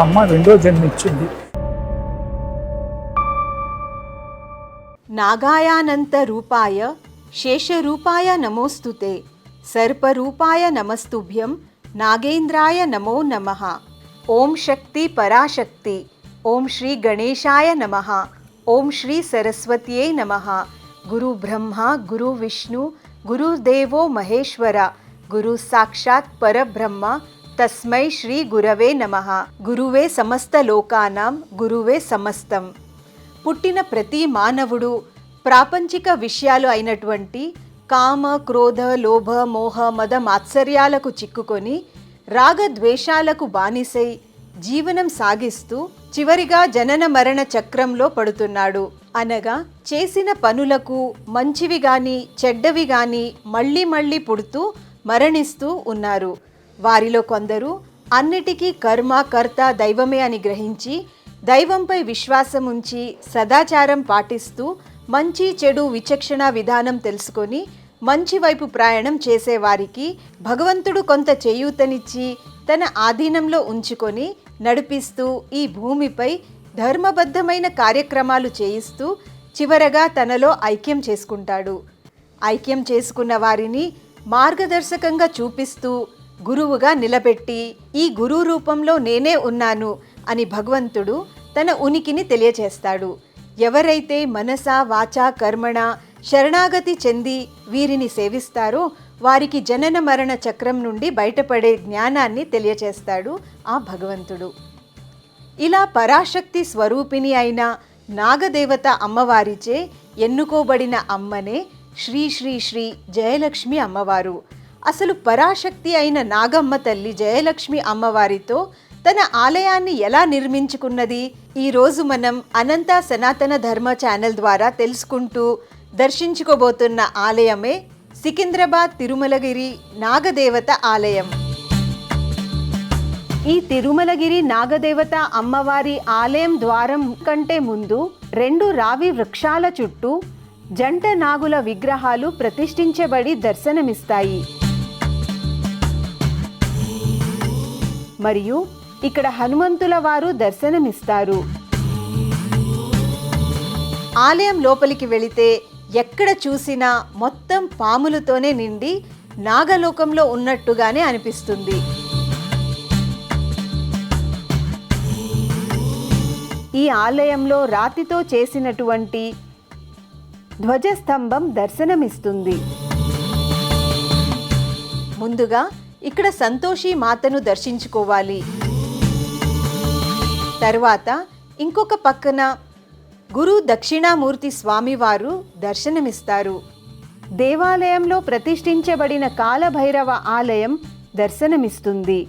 నాకు అమ్మ రెండో జన్మిచ్చింది. నాగాయానంత రూపాయ శేషరూపాయ నమోస్తుతే సర్పరూపాయ నమస్తుభ్యం నాగేంద్రాయ నమో నమ. ఓం శక్తి పరాశక్తి. ఓం శ్రీ గణేశాయ నమ. ఓం శ్రీ సరస్వత్యే నమ. గురు బ్రహ్మ గురు విష్ణు గురుదేవో మహేశ్వర గురు సాక్షాత్ పరబ్రహ్మ తస్మై శ్రీ గురవే నమః. గురువే సమస్త లోకానాం గురువే సమస్తం. పుట్టిన ప్రతి మానవుడు ప్రాపంచిక విషయాలు అయినటువంటి కామ క్రోధ లోభ మోహ మద మాత్సర్యాలకు చిక్కుకొని రాగద్వేషాలకు బానిసై జీవనం సాగిస్తూ చివరిగా జనన మరణ చక్రంలో పడుతున్నాడు. అనగా చేసిన పనులకు మంచివి గాని చెడ్డవి గాని మళ్ళీ మళ్ళీ పుడుతూ మరణిస్తూ ఉన్నారు. వారిలో కొందరు అన్నిటికీ కర్మ కర్త దైవమే అని గ్రహించి దైవంపై విశ్వాసం ఉంచి సదాచారం పాటిస్తూ మంచి చెడు విచక్షణ విధానం తెలుసుకొని మంచి వైపు ప్రయాణం చేసేవారికి భగవంతుడు కొంత చేయూతనిచ్చి తన ఆధీనంలో ఉంచుకొని నడిపిస్తూ ఈ భూమిపై ధర్మబద్ధమైన కార్యక్రమాలు చేయిస్తూ చివరగా తనలో ఐక్యం చేసుకుంటాడు. ఐక్యం చేసుకున్న వారిని మార్గదర్శకంగా చూపిస్తూ గురువుగా నిలబెట్టి ఈ గురు రూపంలో నేనే ఉన్నాను అని భగవంతుడు తన ఉనికిని తెలియచేస్తాడు. ఎవరైతే మనస వాచ కర్మణ శరణాగతి చెంది వీరిని సేవిస్తారో వారికి జనన మరణ చక్రం నుండి బయటపడే జ్ఞానాన్ని తెలియచేస్తాడు ఆ భగవంతుడు. ఇలా పరాశక్తి స్వరూపిణి అయిన నాగదేవత అమ్మవారిచే ఎన్నుకోబడిన అమ్మనే శ్రీ శ్రీ శ్రీ జయలక్ష్మి అమ్మవారు. అసలు పరాశక్తి అయిన నాగమ్మ తల్లి జయలక్ష్మి అమ్మవారితో తన ఆలయాన్ని ఎలా నిర్మించుకున్నది ఈరోజు మనం అనంత సనాతన ధర్మ ఛానల్ ద్వారా తెలుసుకుంటూ దర్శించుకోబోతున్న ఆలయమే సికింద్రాబాద్ తిరుమలగిరి నాగదేవత ఆలయం. ఈ తిరుమలగిరి నాగదేవత అమ్మవారి ఆలయం ద్వారం కంటే ముందు రెండు రావి వృక్షాల చుట్టూ జంట నాగుల విగ్రహాలు ప్రతిష్ఠించబడి దర్శనమిస్తాయి. మరియు ఇక్కడ హనుమంతుల వారు దర్శనమిస్తారు. ఆలయం లోపలికి వెళితే ఎక్కడ చూసినా మొత్తం పాములతోనే నిండి నాగలోకంలో ఉన్నట్టుగానే అనిపిస్తుంది. ఈ ఆలయంలో రాతితో చేసినటువంటి ధ్వజస్తంభం దర్శనమిస్తుంది. ముందుగా ఇక్కడ సంతోషి మాతను దర్శించుకోవాలి. తరువాత ఇంకొక పక్కన గురు దక్షిణామూర్తి స్వామివారు దర్శనమిస్తారు. దేవాలయంలో ప్రతిష్ఠించబడిన కాలభైరవ ఆలయం దర్శనమిస్తుంది.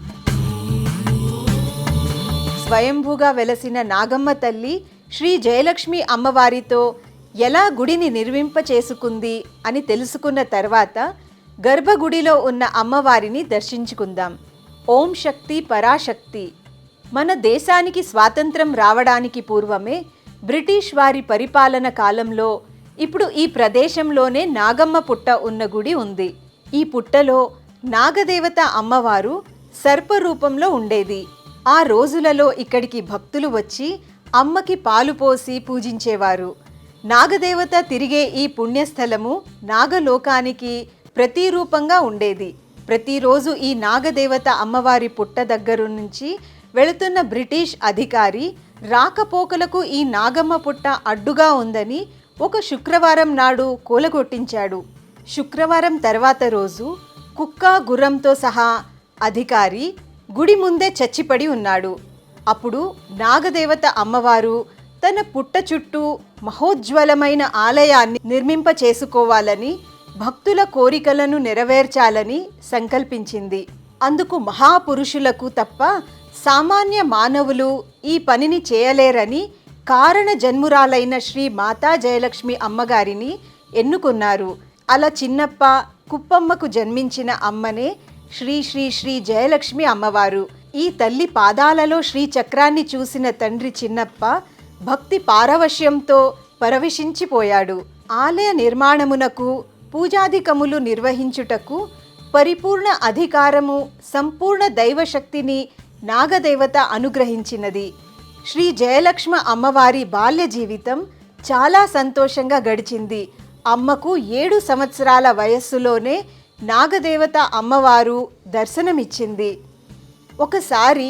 స్వయంభూగా వెలసిన నాగమ్మ తల్లి శ్రీ జయలక్ష్మి అమ్మవారితో ఎలా గుడిని నిర్మింప చేసుకుంది అని తెలుసుకున్న తర్వాత గర్భగుడిలో ఉన్న అమ్మవారిని దర్శించుకుందాం. ఓం శక్తి పరాశక్తి. మన దేశానికి స్వాతంత్రం రావడానికి పూర్వమే బ్రిటిష్ వారి పరిపాలన కాలంలో ఇప్పుడు ఈ ప్రదేశంలోనే నాగమ్మ పుట్ట ఉన్న గుడి ఉంది. ఈ పుట్టలో నాగదేవత అమ్మవారు సర్ప రూపంలో ఉండేది. ఆ రోజులలో ఇక్కడికి భక్తులు వచ్చి అమ్మకి పాలు పోసి పూజించేవారు. నాగదేవత తిరిగే ఈ పుణ్యస్థలము నాగలోకానికి ప్రతిరూపంగా ఉండేది. ప్రతిరోజు ఈ నాగదేవత అమ్మవారి పుట్ట దగ్గర నుంచి వెళుతున్న బ్రిటిష్ అధికారి రాకపోకలకు ఈ నాగమ్మ పుట్ట అడ్డుగా ఉందని ఒక శుక్రవారం నాడు కూలగొట్టించాడు. శుక్రవారం తర్వాత రోజు కుక్క గుర్రంతో సహా అధికారి గుడి ముందే చచ్చిపడి ఉన్నాడు. అప్పుడు నాగదేవత అమ్మవారు తన పుట్ట చుట్టూ మహోజ్వలమైన ఆలయాన్ని నిర్మింప చేసుకోవాలని భక్తుల కోరికలను నెరవేర్చాలని సంకల్పించింది. అందుకు మహాపురుషులకు తప్ప సామాన్య మానవులు ఈ పనిని చేయలేరని కారణ జన్మురాలైన శ్రీ మాతా జయలక్ష్మి అమ్మగారిని ఎన్నుకున్నారు. అలా చిన్నప్ప కుప్పమ్మకు జన్మించిన అమ్మనే శ్రీ శ్రీ శ్రీ జయలక్ష్మి అమ్మవారు. ఈ తల్లి పాదాలలో శ్రీ చక్రాన్ని చూసిన తండ్రి చిన్నప్ప భక్తి పారవశ్యంతో పరవశించిపోయాడు. ఆలయ నిర్మాణమునకు పూజాధికములు నిర్వహించుటకు పరిపూర్ణ అధికారము సంపూర్ణ దైవశక్తిని నాగదేవత అనుగ్రహించినది. శ్రీ జయలక్ష్మ అమ్మవారి బాల్య జీవితం చాలా సంతోషంగా గడిచింది. అమ్మకు ఏడు సంవత్సరాల వయస్సులోనే నాగదేవత అమ్మవారు దర్శనమిచ్చింది. ఒకసారి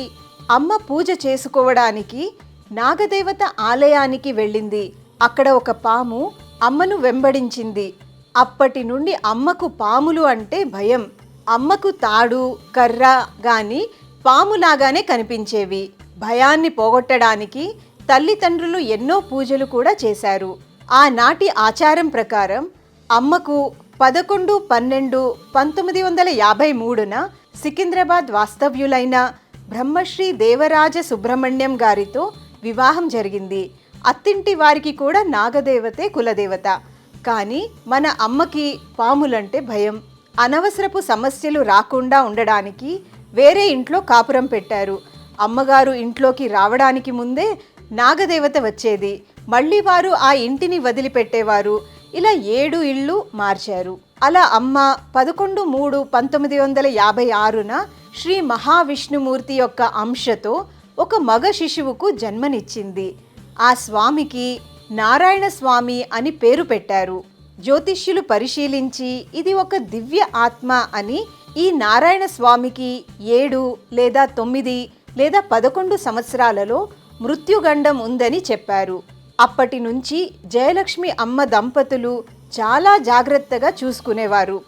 అమ్మ పూజ చేసుకోవడానికి నాగదేవత ఆలయానికి వెళ్ళింది. అక్కడ ఒక పాము అమ్మను వెంబడించింది. అప్పటి నుండి అమ్మకు పాములు అంటే భయం. అమ్మకు తాడు కర్ర గాని పాములాగానే కనిపించేవి. భయాన్ని పోగొట్టడానికి తల్లిదండ్రులు ఎన్నో పూజలు కూడా చేశారు. ఆనాటి ఆచారం ప్రకారం అమ్మకు పదకొండు పన్నెండు పంతొమ్మిది వందల యాభై మూడున సికింద్రాబాద్ వాస్తవ్యులైన బ్రహ్మశ్రీ దేవరాజ సుబ్రహ్మణ్యం గారితో వివాహం జరిగింది. అత్తింటి వారికి కూడా నాగదేవతే కులదేవత. కానీ మన అమ్మకి పాములంటే భయం. అనవసరపు సమస్యలు రాకుండా ఉండడానికి వేరే ఇంట్లో కాపురం పెట్టారు. అమ్మగారు ఇంట్లోకి రావడానికి ముందే నాగదేవత వచ్చేది. మళ్ళీ వారు ఆ ఇంటిని వదిలిపెట్టేవారు. ఇలా ఏడు ఇళ్ళు మార్చారు. అలా అమ్మ పదకొండు మూడు పంతొమ్మిది వందల యాభై ఆరున శ్రీ మహావిష్ణుమూర్తి యొక్క అంశతో ఒక మగ శిశువుకు జన్మనిచ్చింది. ఆ స్వామికి నారాయణ స్వామి అని పేరు పెట్టారు. జ్యోతిష్యులు పరిశీలించి ఇది ఒక దివ్య ఆత్మ అని ఈ నారాయణ స్వామికి ఏడు లేదా తొమ్మిది లేదా పదకొండు సంవత్సరాలలో మృత్యుగండం ఉందని చెప్పారు. అప్పటి నుంచి జయలక్ష్మి అమ్మ దంపతులు చాలా జాగ్రత్తగా చూసుకునేవారు.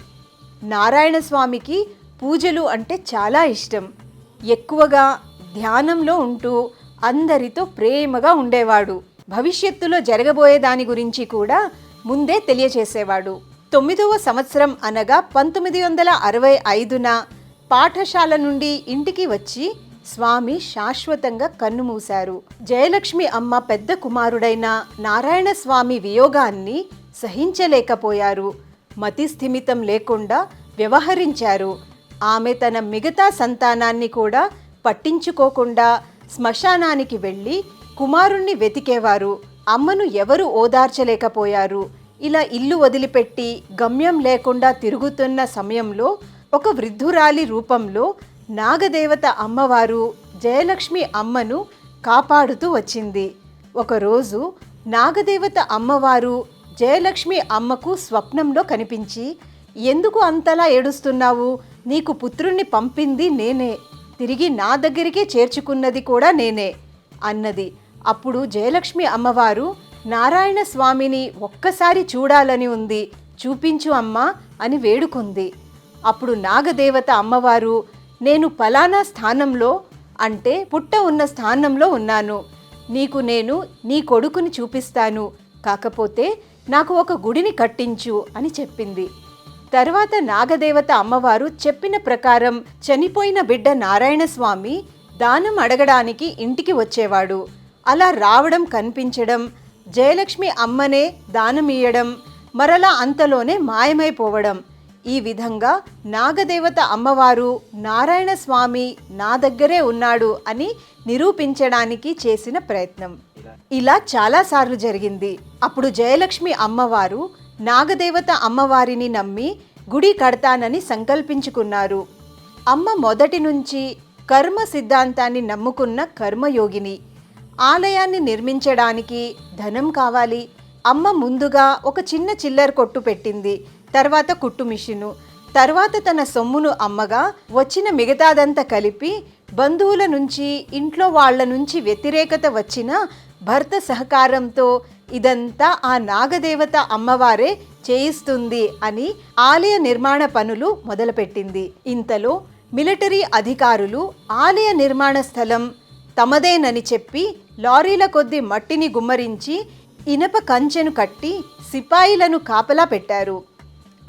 నారాయణ స్వామికి పూజలు అంటే చాలా ఇష్టం. ఎక్కువగా ధ్యానంలో ఉంటూ అందరితో ప్రేమగా ఉండేవాడు. భవిష్యత్తులో జరగబోయే దాని గురించి కూడా ముందే తెలియచేసేవాడు. తొమ్మిదవ సంవత్సరం అనగా పంతొమ్మిది వందల అరవై ఐదున పాఠశాల నుండి ఇంటికి వచ్చి స్వామి శాశ్వతంగా కన్నుమూశారు జయలక్ష్మి అమ్మ పెద్ద కుమారుడైన నారాయణ స్వామి వియోగాన్ని సహించలేకపోయారు. మతి స్థిమితం లేకుండా వ్యవహరించారు. ఆమె తన మిగతా సంతానాన్ని కూడా పట్టించుకోకుండా శ్మశానానికి వెళ్ళి కుమారుణ్ణి వెతికేవారు. అమ్మను ఎవరు ఓదార్చలేకపోయారు. ఇలా ఇల్లు వదిలిపెట్టి గమ్యం లేకుండా తిరుగుతున్న సమయంలో ఒక వృద్ధురాలి రూపంలో నాగదేవత అమ్మవారు జయలక్ష్మి అమ్మను కాపాడుతూ వచ్చింది. ఒకరోజు నాగదేవత అమ్మవారు జయలక్ష్మి అమ్మకు స్వప్నంలో కనిపించి ఎందుకు అంతలా ఏడుస్తున్నావు? నీకు పుత్రుణ్ణి పంపింది నేనే. తిరిగి నా దగ్గరికే చేర్చుకున్నది కూడా నేనే అన్నది. అప్పుడు జయలక్ష్మి అమ్మవారు నారాయణ స్వామిని ఒక్కసారి చూడాలని ఉంది చూపించు అమ్మా అని వేడుకుంది. అప్పుడు నాగదేవత అమ్మవారు నేను పలానా స్థానంలో అంటే పుట్ట ఉన్న స్థానంలో ఉన్నాను. నీకు నేను నీ కొడుకుని చూపిస్తాను. కాకపోతే నాకు ఒక గుడిని కట్టించు అని చెప్పింది. తర్వాత నాగదేవత అమ్మవారు చెప్పిన ప్రకారం చనిపోయిన బిడ్డ నారాయణ స్వామి దానం అడగడానికి ఇంటికి వచ్చేవాడు. అలా రావడం కనిపించడం జయలక్ష్మి అమ్మనే దానమియ్యడం మరలా అంతలోనే మాయమైపోవడం. ఈ విధంగా నాగదేవత అమ్మవారు నారాయణ స్వామి నా దగ్గరే ఉన్నాడు అని నిరూపించడానికి చేసిన ప్రయత్నం. ఇలా చాలాసార్లు జరిగింది. అప్పుడు జయలక్ష్మి అమ్మవారు నాగదేవత అమ్మవారిని నమ్మి గుడి కడతానని సంకల్పించుకున్నారు. అమ్మ మొదటి నుంచి కర్మ సిద్ధాంతాన్ని నమ్ముకున్న కర్మయోగిని. ఆలయాన్ని నిర్మించడానికి ధనం కావాలి. అమ్మ ముందుగా ఒక చిన్న చిల్లర కొట్టు పెట్టింది. తర్వాత కుట్టు మిషను. తర్వాత తన సొమ్మును అమ్మగా వచ్చిన మిగతాదంతా కలిపి బంధువుల నుంచి ఇంట్లో వాళ్ళ నుంచి వ్యతిరేకత వచ్చిన భర్త సహకారంతో ఇదంతా ఆ నాగదేవత అమ్మవారే చేయిస్తుంది అని ఆలయ నిర్మాణ పనులు మొదలుపెట్టింది. ఇంతలో మిలిటరీ అధికారులు ఆలయ నిర్మాణ స్థలం తమదేనని చెప్పి లారీల కొద్ది మట్టిని గుమ్మరించి ఇనప కంచెను కట్టి సిపాయిలను కాపలా పెట్టారు.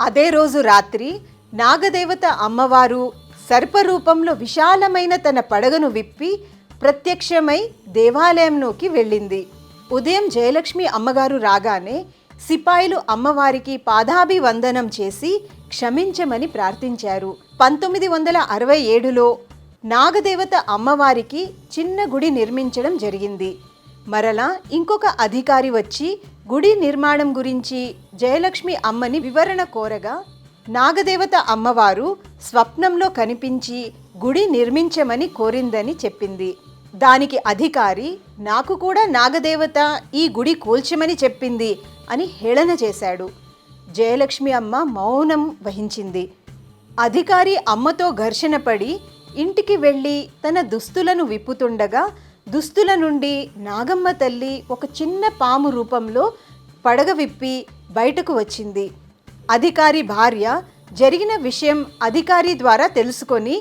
అదే రోజు రాత్రి నాగదేవత అమ్మవారు సర్పరూపంలో విశాలమైన తన పడగను విప్పి ప్రత్యక్షమై దేవాలయంలోకి వెళ్ళింది. ఉదయం జయలక్ష్మి అమ్మగారు రాగానే సిపాయిలు అమ్మవారికి పాదాభివందనం చేసి క్షమించమని ప్రార్థించారు. పంతొమ్మిది వందల అరవై ఏడులో నాగదేవత అమ్మవారికి చిన్న గుడి నిర్మించడం జరిగింది. మరలా ఇంకొక అధికారి వచ్చి గుడి నిర్మాణం గురించి జయలక్ష్మి అమ్మని వివరణ కోరగా నాగదేవత అమ్మవారు స్వప్నంలో కనిపించి గుడి నిర్మించమని కోరిందని చెప్పింది. దానికి అధికారి నాకు కూడా నాగదేవత ఈ గుడి కూల్చమని చెప్పింది అని హేళన చేశాడు. జయలక్ష్మి అమ్మ మౌనం వహించింది. అధికారి అమ్మతో ఘర్షణ పడి ఇంటికి వెళ్ళి తన దుస్తులను విప్పుతుండగా దుస్తుల నుండి నాగమ్మ తల్లి ఒక చిన్న పాము రూపంలో పడగ విప్పి బయటకు వచ్చింది. అధికారి భార్య జరిగిన విషయం అధికారి ద్వారా తెలుసుకొని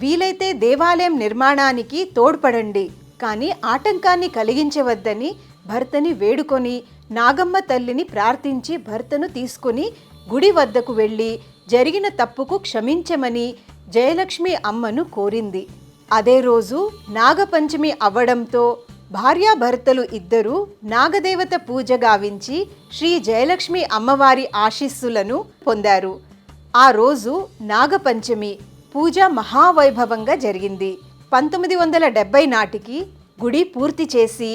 వీలైతే దేవాలయం నిర్మాణానికి తోడ్పడండి కానీ ఆటంకాన్ని కలిగించవద్దని భర్తని వేడుకొని నాగమ్మ తల్లిని ప్రార్థించి భర్తను తీసుకొని గుడి వద్దకు వెళ్ళి జరిగిన తప్పుకు క్షమించమని జయలక్ష్మి అమ్మను కోరింది. అదే రోజు నాగపంచమి అవ్వడంతో భార్యాభర్తలు ఇద్దరూ నాగదేవత పూజ గావించి శ్రీ జయలక్ష్మి అమ్మవారి ఆశీస్సులను పొందారు. ఆ రోజు నాగపంచమి పూజ మహావైభవంగా జరిగింది. పంతొమ్మిది వందల డెబ్బై నాటికి గుడి పూర్తి చేసి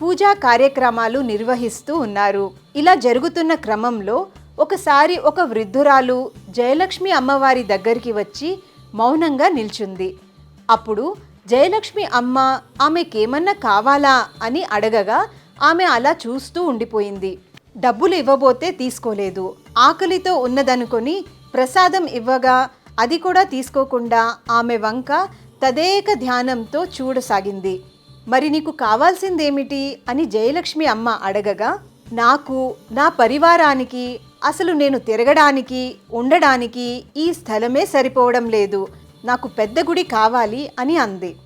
పూజా కార్యక్రమాలు నిర్వహిస్తూ ఉన్నారు. ఇలా జరుగుతున్న క్రమంలో ఒకసారి ఒక వృద్ధురాలు జయలక్ష్మి అమ్మవారి దగ్గరికి వచ్చి మౌనంగా నిల్చుంది. అప్పుడు జయలక్ష్మి అమ్మ ఆమెకేమన్నా కావాలా? అని అడగగా ఆమె అలా చూస్తూ ఉండిపోయింది. డబ్బులు ఇవ్వబోతే తీసుకోలేదు. ఆకలితో ఉన్నదనుకొని ప్రసాదం ఇవ్వగా అది కూడా తీసుకోకుండా ఆమె వంక తదేక ధ్యానంతో చూడసాగింది. మరి నీకు కావాల్సిందేమిటి? అని జయలక్ష్మి అమ్మ అడగగా నాకు నా పరివారానికి అసలు నేను తిరగడానికి ఉండడానికి ఈ స్థలమే సరిపోవడం లేదు. నాకు పెద్ద గుడి కావాలి అని అంది.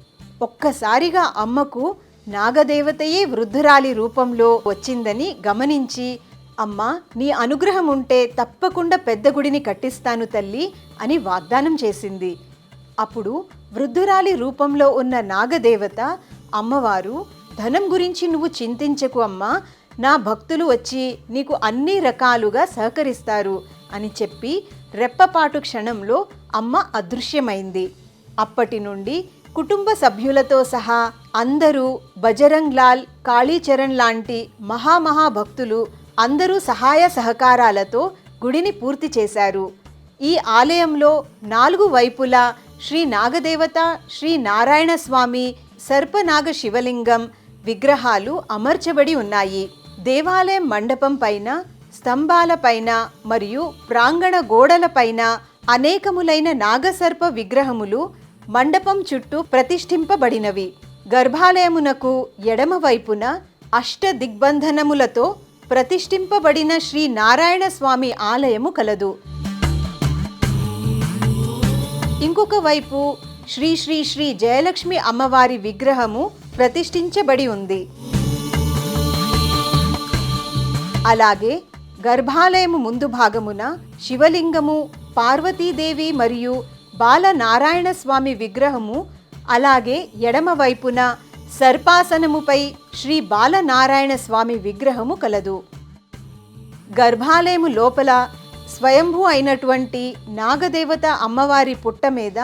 ఒక్కసారిగా అమ్మకు నాగదేవతయే వృద్ధురాలి రూపంలో వచ్చిందని గమనించి అమ్మ నీ అనుగ్రహం ఉంటే తప్పకుండా పెద్ద గుడిని కట్టిస్తాను తల్లి అని వాగ్దానం చేసింది. అప్పుడు వృద్ధురాలి రూపంలో ఉన్న నాగదేవత అమ్మవారు ధనం గురించి నువ్వు చింతించకు అమ్మా. నా భక్తులు వచ్చి నీకు అన్ని రకాలుగా సహకరిస్తారు అని చెప్పి రెప్పపాటు క్షణంలో అమ్మ అదృశ్యమైంది. అప్పటి నుండి కుటుంబ సభ్యులతో సహా అందరూ బజరంగ్ లాల్ కాళీచరణ్ లాంటి మహామహా భక్తులు అందరూ సహాయ సహకారాలతో గుడిని పూర్తి చేశారు. ఈ ఆలయంలో నాలుగు వైపులా శ్రీ నాగదేవత శ్రీ నారాయణ స్వామి సర్పనాగ శివలింగం విగ్రహాలు అమర్చబడి ఉన్నాయి. దేవాలయం మండపం పైన స్తంభాలపైన మరియు ప్రాంగణ గోడలపైన అనేకములైన నాగసర్ప విగ్రహములు మండపం చుట్టూ ప్రతిష్ఠింపబడినవి. గర్భాలయమునకు ఎడమవైపున అష్ట దిగ్బంధనములతో ప్రతిష్ఠింపబడిన శ్రీ నారాయణ స్వామి ఆలయము కలదు. ఇంకొక వైపు శ్రీ శ్రీ శ్రీ జయలక్ష్మి అమ్మవారి విగ్రహము ప్రతిష్ఠించబడి ఉంది. అలాగే గర్భాలయము ముందు భాగమున శివలింగము పార్వతీదేవి మరియు బాలనారాయణ స్వామి విగ్రహము అలాగే ఎడమ వైపున సర్పాసనముపై శ్రీ బాలనారాయణ స్వామి విగ్రహము కలదు. గర్భాలయము లోపల స్వయంభూ అయినటువంటి నాగదేవత అమ్మవారి పుట్ట మీద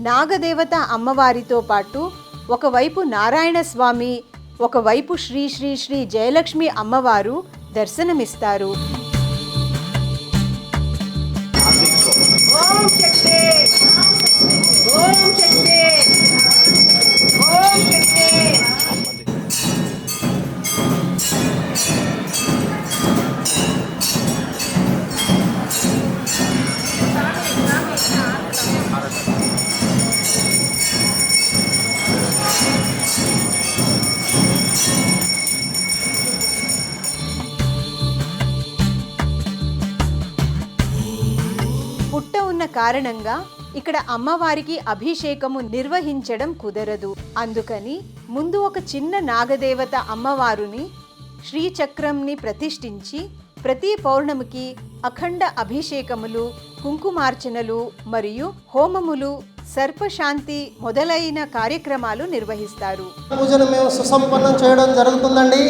నాగదేవత అమ్మవారితో పాటు ఒకవైపు నారాయణ స్వామి ఒకవైపు శ్రీ శ్రీ శ్రీ జయలక్ష్మి అమ్మవారు దర్శనమిస్తారు. పుట్ట ఉన్న కారణంగా ఇక్కడ అమ్మవారికి అభిషేకము నిర్వహించడం కుదరదు. అందుకని ముందు ఒక చిన్న నాగదేవత అమ్మవారుని శ్రీచక్రంని ప్రతిష్ఠించి ప్రతి పౌర్ణమికి అఖండ అభిషేకములు కుంకుమార్చనలు మరియు హోమములు సర్పశాంతి మొదలైన కార్యక్రమాలు నిర్వహిస్తారు. పూజను మేము సుసంపన్నం చేయడం జరుగుతుందండి.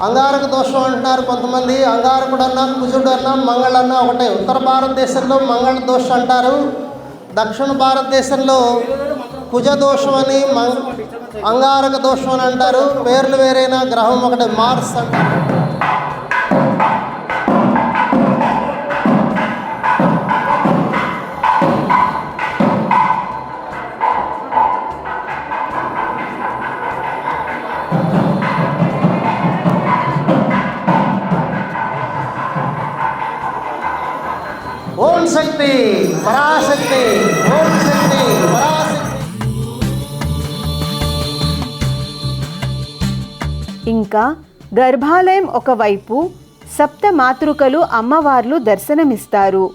అంగారక దోషం అంటున్నారు కొంతమంది. అంగారకుడు అన్నా కుజుడు అన్నా మంగళ అన్నా ఒకటే. ఉత్తర భారతదేశంలో మంగళ దోషం అంటారు. దక్షిణ భారతదేశంలో కుజ దోషం అని మం- అంగారక దోషం అని అంటారు. పేర్లు వేరైన గ్రహం ఒకటి. మార్స్ అంటారు. ఇంకా గర్భాలయం ఒకవైపు సప్త మాతృకలు అమ్మవార్లు దర్శనమిస్తారు.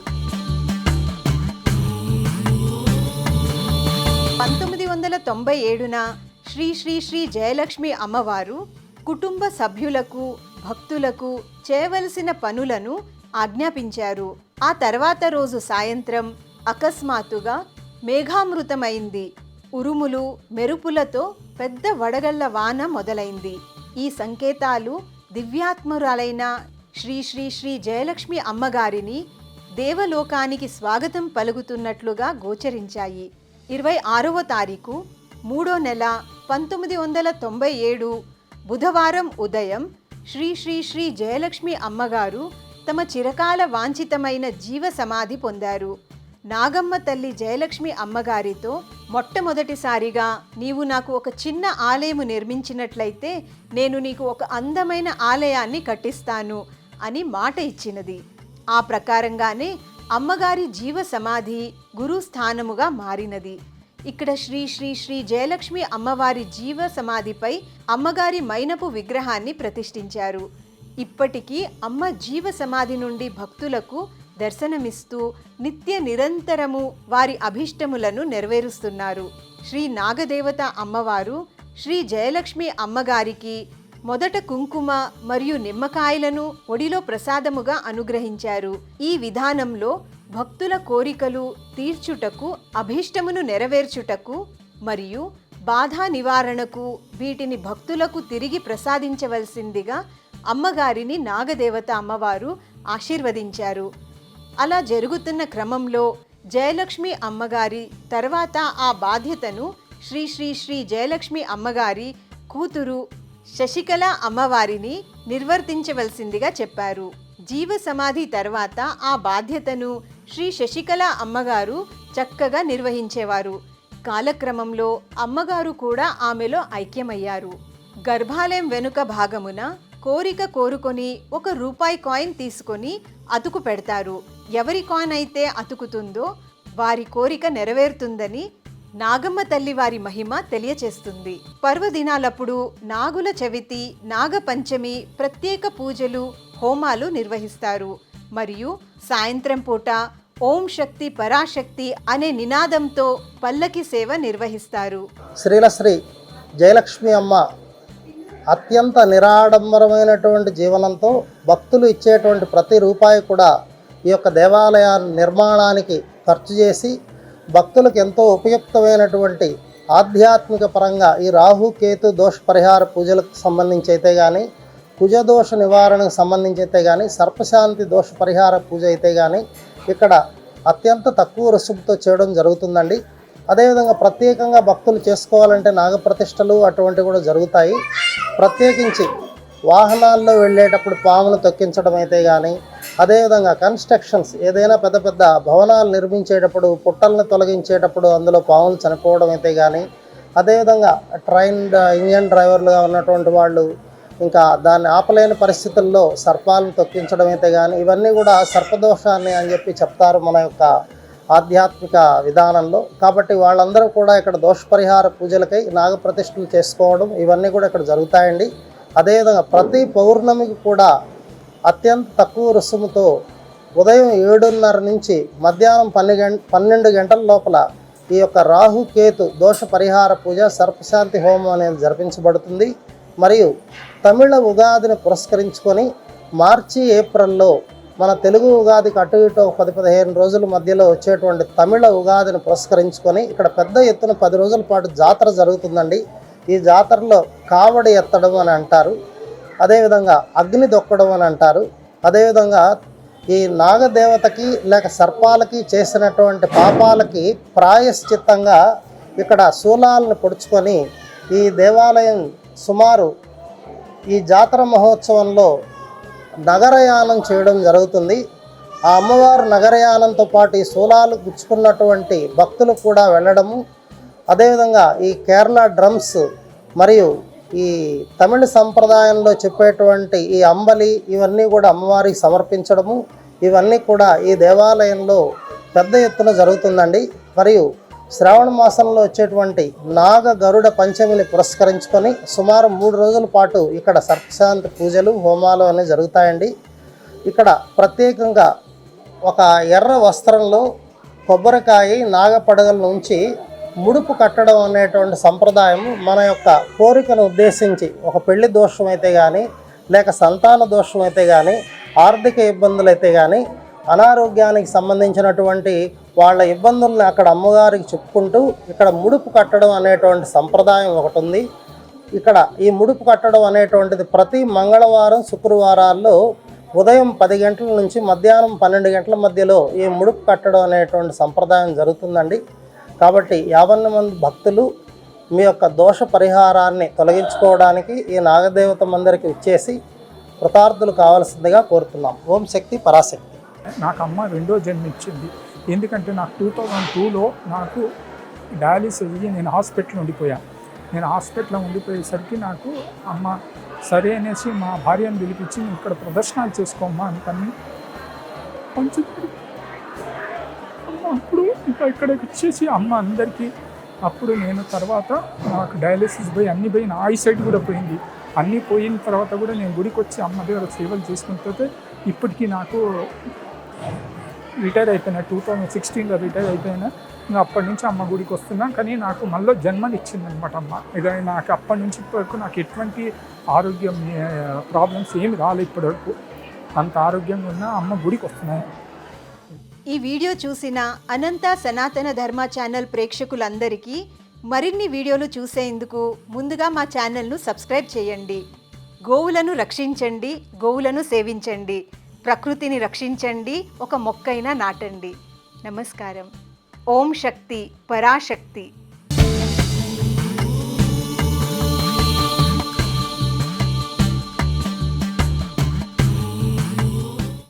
పంతొమ్మిది వందల తొంభై ఏడున శ్రీ శ్రీ శ్రీ జయలక్ష్మి అమ్మవారు కుటుంబ సభ్యులకు భక్తులకు చేయవలసిన పనులను ఆజ్ఞాపించారు. ఆ తర్వాత రోజు సాయంత్రం అకస్మాత్తుగా మేఘామృతమైంది. ఉరుములు మెరుపులతో పెద్ద వడగళ్ళ వాన మొదలైంది. ఈ సంకేతాలు దివ్యాత్మురాలైన శ్రీ శ్రీ శ్రీ జయలక్ష్మి అమ్మగారిని దేవలోకానికి స్వాగతం పలుకుతున్నట్లుగా గోచరించాయి. ఇరవై ఆరవ తారీఖు మూడో నెల పంతొమ్మిది వందల తొంభై ఏడు బుధవారం ఉదయం శ్రీ శ్రీ శ్రీ జయలక్ష్మి అమ్మగారు తమ చిరకాల వాంఛితమైన జీవ సమాధి పొందారు. నాగమ్మ తల్లి జయలక్ష్మి అమ్మగారితో మొట్టమొదటిసారిగా నీవు నాకు ఒక చిన్న ఆలయము నిర్మించినట్లయితే నేను నీకు ఒక అందమైన ఆలయాన్ని కట్టిస్తాను అని మాట ఇచ్చినది. ఆ ప్రకారంగానే అమ్మగారి జీవ సమాధి గురు స్థానముగా మారినది. ఇక్కడ శ్రీ శ్రీ శ్రీ జయలక్ష్మి అమ్మవారి జీవ సమాధిపై అమ్మగారి మైనపు విగ్రహాన్ని ప్రతిష్ఠించారు. ఇప్పటికీ అమ్మ జీవ సమాధి నుండి భక్తులకు దర్శనమిస్తూ నిత్య నిరంతరము వారి అభిష్టములను నెరవేరుస్తున్నారు. శ్రీ నాగదేవత అమ్మవారు శ్రీ జయలక్ష్మి అమ్మగారికి మొదట కుంకుమ మరియు నిమ్మకాయలను ఒడిలో ప్రసాదముగా అనుగ్రహించారు. ఈ విధానంలో భక్తుల కోరికలు తీర్చుటకు అభీష్టమును నెరవేర్చుటకు మరియు బాధా నివారణకు వీటిని భక్తులకు తిరిగి ప్రసాదించవలసిందిగా అమ్మగారిని నాగదేవత అమ్మవారు ఆశీర్వదించారు. అలా జరుగుతున్న క్రమంలో జయలక్ష్మి అమ్మగారి తర్వాత ఆ బాధ్యతను శ్రీ శ్రీ శ్రీ జయలక్ష్మి అమ్మగారి కూతురు శశికళ అమ్మవారిని నిర్వర్తించవలసిందిగా చెప్పారు. జీవ సమాధి తర్వాత ఆ బాధ్యతను శ్రీ శశికళ అమ్మగారు చక్కగా నిర్వహించేవారు. కాలక్రమంలో అమ్మగారు కూడా ఆమెలో ఐక్యమయ్యారు. గర్భాలయం వెనుక భాగమున కోరిక కోరుకొని ఒక రూపాయి కాయిన్ తీసుకొని అతుకు పెడతారు. ఎవరి కాయిన్ అయితే అతుకుతుందో వారి కోరిక నెరవేరుతుందని నాగమ్మ తల్లి వారి మహిమ తెలియచేస్తుంది. పర్వదినాలప్పుడు నాగుల చవితి నాగపంచమి ప్రత్యేక పూజలు హోమాలు నిర్వహిస్తారు. మరియు సాయంత్రం పూట ఓం శక్తి పరాశక్తి అనే నినాదంతో పల్లకి సేవ నిర్వహిస్తారు. శ్రీలశ్రీ జయలక్ష్మి అమ్మ అత్యంత నిరాడంబరమైనటువంటి జీవనంతో భక్తులు ఇచ్చేటువంటి ప్రతి రూపాయి కూడా ఈ యొక్క దేవాలయ నిర్మాణానికి ఖర్చు చేసి భక్తులకు ఎంతో ఉపయుక్తమైనటువంటి ఆధ్యాత్మిక పరంగా ఈ రాహు కేతు దోష పరిహార పూజలకు సంబంధించి అయితే కానీ కుజదోష నివారణకు సంబంధించి అయితే కానీ సర్పశాంతి దోష పరిహార పూజ అయితే కానీ ఇక్కడ అత్యంత తక్కువ రుసుముతో చేయడం జరుగుతుందండి. అదేవిధంగా ప్రత్యేకంగా భక్తులు చేసుకోవాలంటే నాగప్రతిష్టలు అటువంటివి కూడా జరుగుతాయి. ప్రత్యేకించి వాహనాల్లో వెళ్ళేటప్పుడు పాములు తొక్కించడం అయితే కానీ అదేవిధంగా కన్స్ట్రక్షన్స్ ఏదైనా పెద్ద పెద్ద భవనాలు నిర్మించేటప్పుడు పుట్టలను తొలగించేటప్పుడు అందులో పాములు చనిపోవడం అయితే కానీ అదేవిధంగా ట్రైన్ ఇంజన్ డ్రైవర్లుగా ఉన్నటువంటి వాళ్ళు ఇంకా దాన్ని ఆపలేని పరిస్థితుల్లో సర్పాలను తొక్కించడం అయితే కానీ ఇవన్నీ కూడా సర్పదోషాన్ని అని చెప్పి చెప్తారు మన యొక్క ఆధ్యాత్మిక విధానంలో. కాబట్టి వాళ్ళందరూ కూడా ఇక్కడ దోషపరిహార పూజలకై నాగప్రతిష్ఠలు చేసుకోవడం ఇవన్నీ కూడా ఇక్కడ జరుగుతాయండి. అదేవిధంగా ప్రతి పౌర్ణమికి కూడా అత్యంత తక్కువ రుసుముతో ఉదయం ఏడున్నర నుంచి మధ్యాహ్నం పన్నె పన్నెండు గంటల లోపల ఈ యొక్క రాహుకేతు దోష పరిహార పూజ సర్పశాంతి హోమం అనేది జరిపించబడుతుంది. మరియు తమిళ ఉగాదిని పురస్కరించుకొని మార్చి ఏప్రిల్లో మన తెలుగు ఉగాదికి అటు ఇటు పది పదిహేను రోజుల మధ్యలో వచ్చేటువంటి తమిళ ఉగాదిని పురస్కరించుకొని ఇక్కడ పెద్ద ఎత్తున పది రోజుల పాటు జాతర జరుగుతుందండి. ఈ జాతరలో కావడి ఎత్తడం అని అంటారు అదేవిధంగా అగ్ని దొక్కడం అని అంటారు అదేవిధంగా ఈ నాగదేవతకి లేక సర్పాలకి చేసినటువంటి పాపాలకి ప్రాయశ్చిత్తంగా ఇక్కడ శూలాలను పొడుచుకొని ఈ దేవాలయం సుమారు ఈ జాతర మహోత్సవంలో నగరయానం చేయడం జరుగుతుంది. ఆ అమ్మవారు నగరయానంతో పాటు ఈ శూలాలు గుచ్చుకున్నటువంటి భక్తులు కూడా వెళ్ళడము. అదేవిధంగా ఈ కేరళ డ్రమ్స్ మరియు ఈ తమిళ సంప్రదాయంలో చెప్పేటువంటి ఈ అంబలి ఇవన్నీ కూడా అమ్మవారికి సమర్పించడము. ఇవన్నీ కూడా ఈ దేవాలయంలో పెద్ద ఎత్తున జరుగుతుందండి. మరియు శ్రావణ మాసంలో వచ్చేటువంటి నాగ గరుడ పంచమిని పురస్కరించుకొని సుమారు మూడు రోజుల పాటు ఇక్కడ సర్పశాంతి పూజలు హోమాలు అనేవి జరుగుతాయండి. ఇక్కడ ప్రత్యేకంగా ఒక ఎర్ర వస్త్రంలో కొబ్బరికాయ నాగపడగల నుంచి ముడుపు కట్టడం అనేటువంటి సంప్రదాయం మన యొక్క కోరికను ఉద్దేశించి ఒక పెళ్ళి దోషం అయితే కానీ లేక సంతాన దోషం అయితే కానీ ఆర్థిక ఇబ్బందులు అయితే కానీ అనారోగ్యానికి సంబంధించినటువంటి వాళ్ళ ఇబ్బందుల్ని అక్కడ అమ్మగారికి చెప్పుకుంటూ ఇక్కడ ముడుపు కట్టడం అనేటువంటి సంప్రదాయం ఒకటి ఉంది. ఇక్కడ ఈ ముడుపు కట్టడం అనేటువంటిది ప్రతి మంగళవారం శుక్రవారాల్లో ఉదయం పది గంటల నుంచి మధ్యాహ్నం పన్నెండు గంటల మధ్యలో ఈ ముడుపు కట్టడం అనేటువంటి సంప్రదాయం జరుగుతుందండి. కాబట్టి యావన్న మంది భక్తులు మీ యొక్క దోష పరిహారాన్ని తొలగించుకోవడానికి ఈ నాగదేవత మందిరికి ఇచ్చేసి కృతార్థులు కావాల్సిందిగా కోరుతున్నాం. ఓం శక్తి పరాశక్తి. నాకు అమ్మ రెండో జన్మిచ్చింది ఎందుకంటే నాకు టూ థౌజండ్ టూలో నాకు డయాలిసిస్ అయ్యి నేను హాస్పిటల్ ఉండిపోయాను నేను హాస్పిటల్లో ఉండిపోయేసరికి నాకు అమ్మ సరే అనేసి మా భార్యను పిలిపించి ఇక్కడ ప్రదర్శనలు చేసుకోమ్మా అనుకని కొంచెం అమ్మ అప్పుడు ఇంకా ఇక్కడికి వచ్చేసి అమ్మ అందరికీ అప్పుడు నేను తర్వాత నాకు డయాలిసిస్ పోయి అన్ని పోయి నా ఐ సైడ్ కూడా పోయింది. అన్నీ పోయిన తర్వాత కూడా నేను గుడికి వచ్చి అమ్మ దగ్గర సేవలు చేసుకుంటే ఇప్పటికీ నాకు రిటైర్ అయిపోయినా టూ థౌజండ్ సిక్స్టీన్లో రిటైర్ అయిపోయినా ఇంకా అప్పటి నుంచి అమ్మ గుడికి వస్తున్నాను కానీ నాకు మళ్ళీ జన్మనిచ్చింది అనమాట అమ్మ. ఇక నాకు అప్పటి నుంచి ఇప్పటివరకు నాకు ఎటువంటి ఆరోగ్యం ప్రాబ్లమ్స్ ఏమి రాలేదు ఇప్పటివరకు. అంత ఆరోగ్యంగా ఉన్న అమ్మ గుడికి వస్తున్నాయి. ఈ వీడియో చూసిన అనంత సనాతన ధర్మ ఛానల్ ప్రేక్షకులందరికీ మరిన్ని వీడియోలు చూసేందుకు ముందుగా మా ఛానల్ను సబ్స్క్రైబ్ చేయండి. గోవులను రక్షించండి గోవులను సేవించండి. ప్రకృతిని రక్షించండి ఒక మొక్కైనా నాటండి. నమస్కారం. ఓం శక్తి పరాశక్తి.